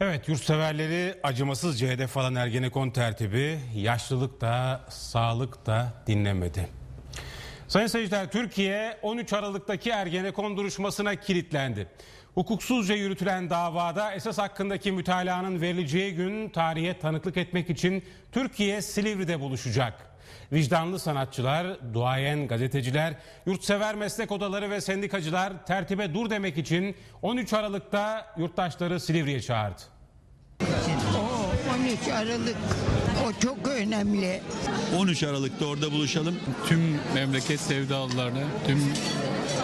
Evet yurtseverleri acımasızca hedef alan Ergenekon tertibi yaşlılık da sağlık da dinlemedi. Sayın seyirciler Türkiye 13 Aralık'taki Ergenekon duruşmasına kilitlendi. Hukuksuzca yürütülen davada esas hakkındaki mütalaanın verileceği gün tarihe tanıklık etmek için Türkiye Silivri'de buluşacak. Vicdanlı sanatçılar, duayen gazeteciler, yurtsever meslek odaları ve sendikacılar tertibe dur demek için 13 Aralık'ta yurttaşları Silivri'ye çağırdı. O 13 Aralık o çok önemli. 13 Aralık'ta orada buluşalım. tüm memleket sevdalılarını, tüm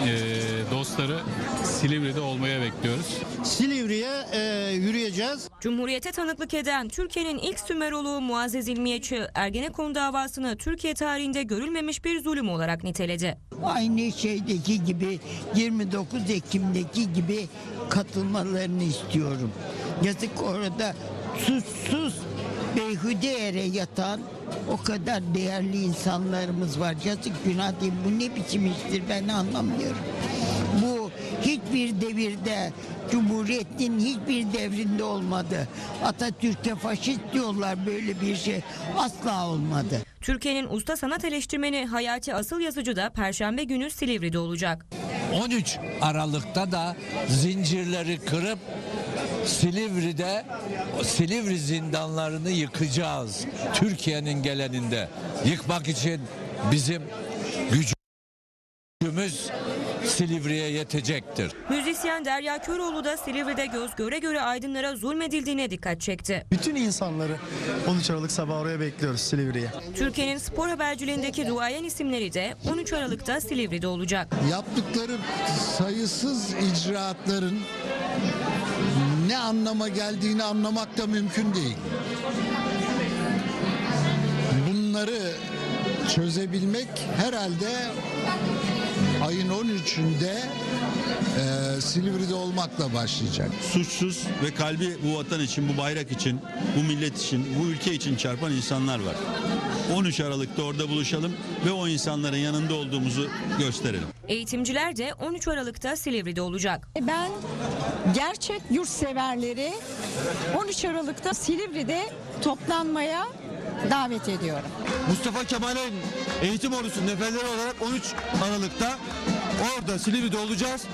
eee, dostları Silivri'de olmaya bekliyoruz. Silivri'ye e, yürüyeceğiz. Cumhuriyete tanıklık eden Türkiye'nin ilk Sümeroloğu Muazzez İlmiyeçi Ergenekon davasını Türkiye tarihinde görülmemiş bir zulüm olarak niteledi. Aynı şeydeki gibi 29 Ekim'deki gibi katılmalarını istiyorum. Yazık orada suçsuz beyhude yere yatan o kadar değerli insanlarımız var. Yazık günah değil. Bu ne biçim iştir ben anlamıyorum. Hiçbir devirde Cumhuriyet'in hiçbir devrinde olmadı. Atatürk'e faşist diyorlar böyle bir şey asla olmadı. Türkiye'nin usta sanat eleştirmeni Hayati Asıl Yazıcı da Perşembe günü Silivri'de olacak. 13 Aralık'ta da zincirleri kırıp Silivri'de Silivri zindanlarını yıkacağız. Türkiye'nin geleninde yıkmak için bizim Silivri'ye yetecektir. Müzisyen Derya Köroğlu da Silivri'de göz göre göre aydınlara zulmedildiğine dikkat çekti. Bütün insanları 13 Aralık sabahı oraya bekliyoruz Silivri'ye. Türkiye'nin spor haberciliğindeki duayen isimleri de 13 Aralık'ta Silivri'de olacak. yaptıkları sayısız icraatların ne anlama geldiğini anlamak da mümkün değil. Bunları çözebilmek herhalde ayın 13'ünde eee Silivri'de olmakla başlayacak. Suçsuz ve kalbi bu vatan için, bu bayrak için, bu millet için, bu ülke için çarpan insanlar var. 13 Aralık'ta orada buluşalım ve o insanların yanında olduğumuzu gösterelim. Eğitimciler de 13 Aralık'ta Silivri'de olacak. Ben gerçek yurtseverleri 13 Aralık'ta Silivri'de toplanmaya davet ediyorum. Mustafa Kemal'in eğitim ordusu neferleri olarak 13 Aralık'ta orada Silivri'de olacağız.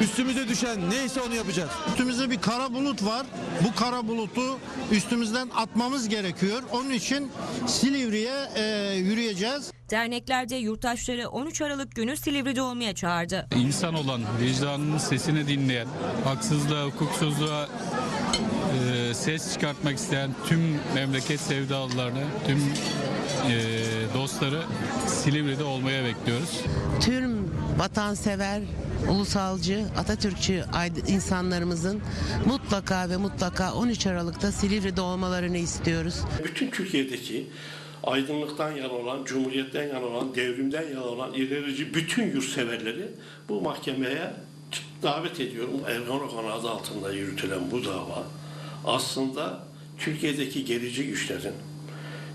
Üstümüze düşen neyse onu yapacağız. Üstümüzde bir kara bulut var. Bu kara bulutu üstümüzden atmamız gerekiyor. Onun için Silivri'ye e, yürüyeceğiz. Dernekler de yurttaşları 13 Aralık günü Silivri'de olmaya çağırdı. İnsan olan, vicdanının sesini dinleyen, haksızlığa, hukuksuzluğa ses çıkartmak isteyen tüm memleket sevdalılarını, tüm eee, dostları Silivri'de olmaya bekliyoruz. tüm vatansever, ulusalcı, Atatürkçü insanlarımızın mutlaka ve mutlaka 13 Aralık'ta Silivri'de olmalarını istiyoruz. Bütün Türkiye'deki aydınlıktan yana olan, cumhuriyetten yana olan, devrimden yana olan ilerici bütün yurtseverleri bu mahkemeye davet ediyorum. Ergenekon adı altında yürütülen bu dava aslında Türkiye'deki gerici güçlerin,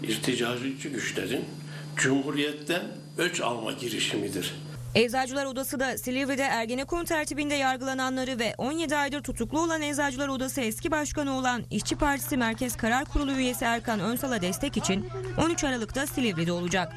irticacı güçlerin cumhuriyetten öç alma girişimidir. Eczacılar Odası da Silivri'de Ergenekon tertibinde yargılananları ve 17 aydır tutuklu olan Eczacılar Odası eski başkanı olan İşçi Partisi Merkez Karar Kurulu üyesi Erkan Önsal'a destek için 13 Aralık'ta Silivri'de olacak.